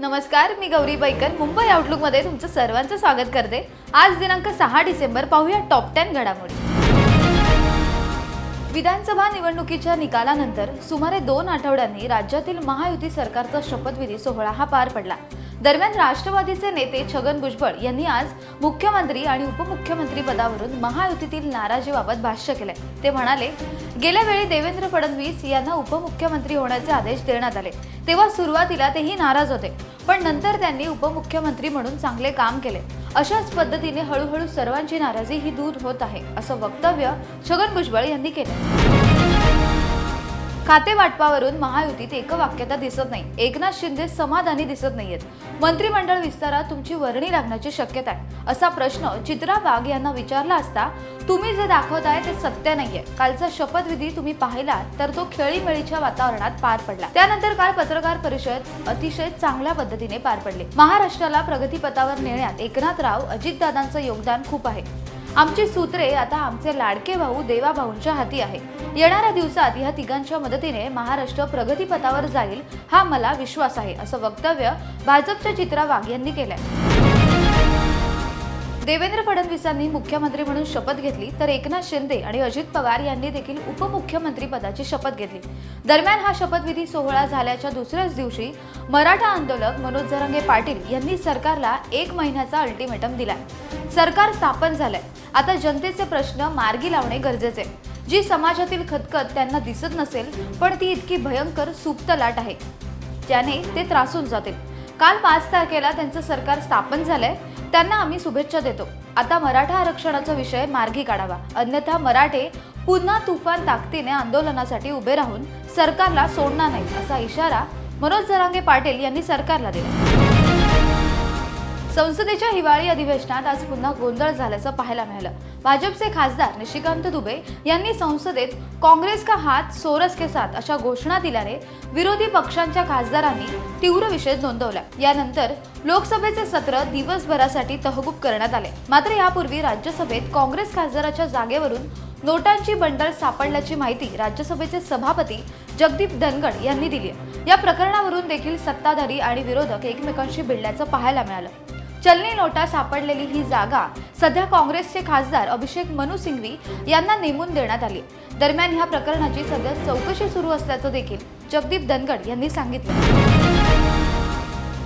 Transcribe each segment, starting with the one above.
नमस्कार मी गौरी बैकर. मुंबई आउटलुकमध्ये तुमचं सर्वांचं स्वागत करते. आज दिनांक सहा डिसेंबर पाहूया टॉप टेन घडामोडी. विधानसभा निवडणुकीच्या निकालानंतर सुमारे दोन आठवड्यांनी राज्यातील महायुती सरकारचा शपथविधी सोहळा हा पार पडला. दरम्यान राष्ट्रवादीचे नेते छगन भुजबळ यांनी आज मुख्यमंत्री आणि उपमुख्यमंत्री पदावरून महायुतीतील नाराजीबाबत भाष्य केलंय. ते म्हणाले गेल्या वेळी देवेंद्र फडणवीस यांना उपमुख्यमंत्री होण्याचे आदेश देण्यात आले. तेव्हा सुरुवातीला तेही नाराज होते. पण नंतर त्यांनी उपमुख्यमंत्री म्हणून चांगले काम केले. अशाच पद्धतीने हळूहळू सर्वांची नाराजी ही दूर होत आहे असं वक्तव्य छगन भुजबळ यांनी केलं खाते वाटपावरून महायुतीत एकवाक्यता दिसत नाही. एकनाथ शिंदे समाधानी दिसत नाहीयेत. मंत्रिमंडळ विस्तारात तुमची वर्णी लागण्याची शक्यता आहे. असा प्रश्न चित्रा वाघ यांना विचारला असता तुम्ही जे दाखवताय ते सत्य नाहीये. कालचा शपथविधी तुम्ही पाहिला तर तो खेळीमेळीच्या वातावरणात पार पडला. त्यानंतर काल पत्रकार परिषद अतिशय चांगल्या पद्धतीने पार पडली. महाराष्ट्राला प्रगतीपथावर नेण्यात एकनाथराव अजितदादांचं योगदान खूप आहे. आमची सूत्रे आता आमचे लाडके भाऊ देवा भाऊंच्या हाती आहे. येणाऱ्या दिवसात या तिघांच्या मदतीने महाराष्ट्र प्रगतीपथावर जाईल हा मला विश्वास आहे असं वक्तव्य भाजपच्या चित्रा वाघ यांनी केलंय. देवेंद्र फडणवीसांनी मुख्यमंत्री म्हणून शपथ घेतली तर एकनाथ शिंदे आणि अजित पवार यांनी देखील उपमुख्यमंत्री पदाची शपथ घेतली. दरम्यान हा शपथविधी सोहळा झाल्याच्या दुसऱ्याच दिवशी मराठा आंदोलक मनोज जरंगे पाटील यांनी सरकारला एक महिन्याचा अल्टिमेटम दिलाय. सरकार स्थापन झालंय. आता जनतेचे प्रश्न मार्गी लावणे गरजेचे आहे. जी समाजातील खतखत त्यांना दिसत नसेल पण ती इतकी भयंकर सुप्त लाट आहे. त्याने ते त्रासून जातील. काल पाच तारखेला त्यांचं सरकार स्थापन झालंय. त्यांना आम्ही शुभेच्छा देतो. आता मराठा आरक्षणाचा विषय मार्गी काढावा. अन्यथा मराठे पुन्हा तुफान ताकदीने आंदोलनासाठी उभे राहून सरकारला सोडणार नाही असा इशारा मनोज जरांगे पाटील यांनी सरकारला दिला. संसदेच्या हिवाळी अधिवेशनात आज पुन्हा गोंधळ झाल्याचं पाहायला मिळालं. भाजपचे खासदार निशिकांत दुबे यांनी संसदेत काँग्रेस का हात सोरस के साथ अशा घोषणा दिल्याने विरोधी पक्षांच्या खासदारांनी तीव्र विषय नोंदवला. यानंतर लोकसभेचे सत्र दिवसभरासाठी तहकूब करण्यात आले. मात्र यापूर्वी राज्यसभेत काँग्रेस खासदाराच्या जागेवरून नोटांची बंडल सापडल्याची माहिती राज्यसभेचे सभापती जगदीप धनगड यांनी दिली या प्रकरणावरून देखील सत्ताधारी आणि विरोधक एकमेकांशी भिडल्याचं पाहायला मिळालं. चलनी नोटा सापडलेली ही जागा सध्या काँग्रेसचे खासदार अभिषेक मनु सिंघवी यांना नेमून देण्यात आली. दरम्यान ह्या प्रकरणाची सध्या चौकशी सुरू असल्याचं देखील जगदीप धनगड यांनी सांगितलं.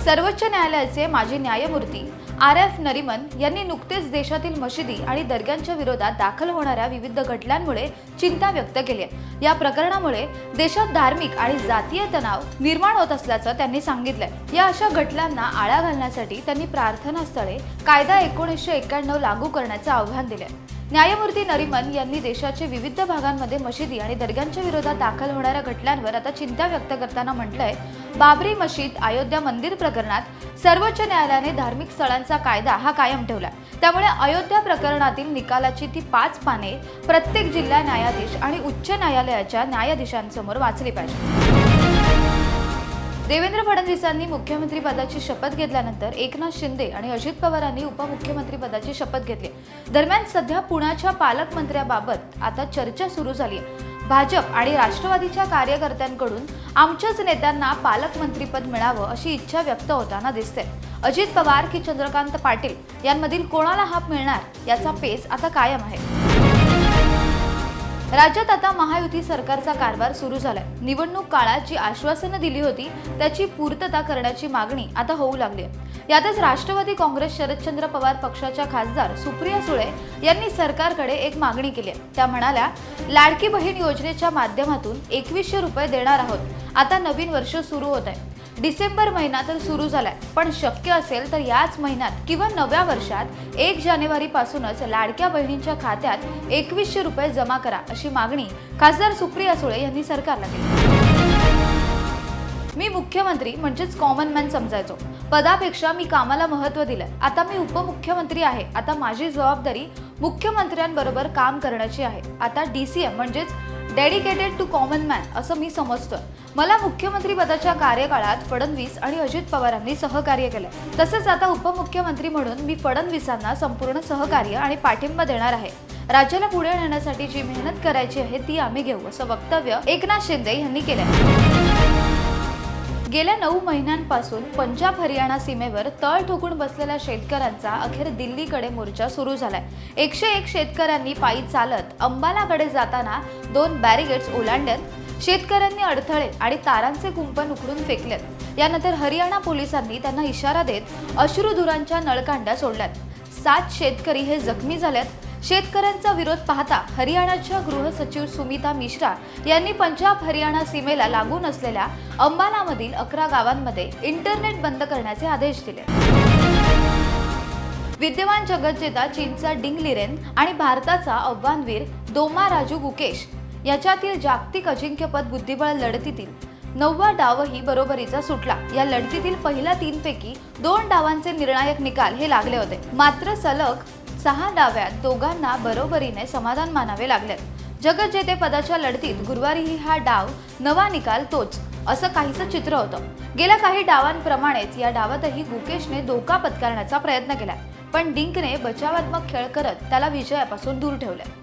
सर्वोच्च न्यायालयाचे माजी न्यायमूर्ती आर एफ नरिमन यांनी नुकतेच देशातील मशिदी आणि दर्ग्यांच्या विरोधात दाखल होणाऱ्या विविध घटनांमुळे चिंता व्यक्त केली आहे. या प्रकरणामुळे देशात धार्मिक आणि जातीय तणाव निर्माण होत असल्याचं त्यांनी सांगितलंय. या अशा घटनांना आळा घालण्यासाठी त्यांनी प्रार्थनास्थळे कायदा एकोणीसशे एक्क्याण्णव लागू करण्याचं आव्हान दिलंय. न्यायमूर्ती नरिमन यांनी देशाच्या विविध भागांमध्ये मशिदी आणि दर्ग्यांच्या विरोधात दाखल होणाऱ्या घटनांवर आता चिंता व्यक्त करताना म्हटलंय. बाबरी मशीद अयोध्या मंदिर प्रकरणात सर्वोच्च न्यायालयाने धार्मिक स्थळांचा कायदा हा कायम ठेवला त्यामुळे अयोध्या प्रकरणातील निकालाची ती पाच पाने प्रत्येक जिल्हा न्यायाधीश आणि उच्च न्यायालयाच्या न्यायाधीशांसमोर वाचली पाहिजे देवेंद्र फडणवीसांनी मुख्यमंत्री पदाची शपथ घेतल्यानंतर एकनाथ शिंदे आणि अजित पवारांनी उपमुख्यमंत्री पदाची शपथ घेतली. दरम्यान सध्या पुण्याच्या पालकमंत्र्याबाबत आता चर्चा सुरू झाली आहे. भाजप आणि राष्ट्रवादीच्या कार्यकर्त्यांकडून आमच्याच नेत्यांना पालकमंत्रीपद मिळावं अशी इच्छा व्यक्त होताना दिसते. अजित पवार की चंद्रकांत पाटील यांमधील कोणाला हाप मिळणार याचा पेच आता कायम आहे. राज्यात आता महायुती सरकारचा कारभार सुरू झालाय. निवडणूक काळात जी आश्वासनं दिली होती त्याची पूर्तता करण्याची मागणी आता होऊ लागली यातच राष्ट्रवादी काँग्रेस शरदचंद्र पवार पक्षाच्या खासदार सुप्रिया सुळे यांनी सरकारकडे एक मागणी केली आहे. त्या म्हणाल्या लाडकी बहीण योजनेच्या माध्यमातून एकवीसशे रुपये देणार आहोत. आता नवीन वर्ष सुरू होत आहे. डिसेंबर महिना तर सुरू झालाय. पण शक्य असेल तर याच महिन्यात किंवा नव्या वर्षात एक जानेवारी पासूनच लाडक्या बहिणींच्या खात्यात एकवीसशे रुपये जमा करा अशी मागणी खासदार सुप्रिया सुळे यांनी सरकारला केली. मी मुख्यमंत्री म्हणजेच कॉमन मॅन समजायचो. पदापेक्षा मी कामाला महत्त्व दिलं आता मी उपमुख्यमंत्री आहे. आता माझी जबाबदारी मुख्यमंत्र्यांबरोबर काम करण्याची आहे. आता डी सी एम म्हणजेच डेडिकेटेड टू कॉमन मॅन असं मी समजतोय. मला मुख्यमंत्री पदाच्या कार्यकाळात फडणवीस आणि अजित पवारांनी सहकार्य केलं तसंच आता उपमुख्यमंत्री म्हणून मी फडणवीसांना संपूर्ण सहकार्य आणि पाठिंबा देणार आहे. राज्याला पुढे नेण्यासाठी जी मेहनत करायची आहे ती आम्ही घेऊ असं वक्तव्य एकनाथ शिंदे यांनी केलंय. गेल्या नऊ महिन्यांपासून पंजाब हरियाणा सीमेवर तळ ठोकून बसलेल्या शेतकऱ्यांचा अखेर दिल्लीकडे मोर्चा सुरू झालाय. एकशे एक शेतकऱ्यांनी पायी चालत अंबालाकडे जाताना दोन बॅरिगेट्स ओलांडत शेतकऱ्यांनी अडथळे आणि तारांचे कुंपण उकडून फेकलेत. यानंतर हरियाणा पोलिसांनी त्यांना इशारा देत अश्रुधुरांच्या नळकांड्या सोडल्यात. सात शेतकरी हे जखमी झाल्यात शेतकऱ्यांचा विरोध पाहता हरियाणाच्या गृहसचिव सुमिता मिश्रा यांनी पंजाब हरियाणा सीमेला लागून असलेल्या अंबालामधील अकरा गावांमध्ये इंटरनेट बंद करण्याचे आदेश दिले. विद्यमान जगज्जेता चीनचा डिंग लिरेन आणि भारताचा अव्वानवीर दोमा राजू गुकेश याच्यातील जागतिक अजिंक्यपद बुद्धिबळ लढतीतील नववा डावही बरोबरीचा सुटला. या लढतीतील पहिल्या तीनपैकी दोन डावांचे निर्णायक निकाल हे लागले होते. मात्र सलग सहा डाव्यात दोघांना बरोबरीने समाधान मानावे लागले. जगज्जेते पदाच्या लढतीत गुरुवारीही हा डाव नवा निकाल तोच असं काहीचं चित्र होतं. गेल्या काही डावांप्रमाणेच या डावातही गुकेशने धोका पत्करण्याचा प्रयत्न केला पण डिंकने बचावात्मक खेळ करत त्याला विजयापासून दूर ठेवले.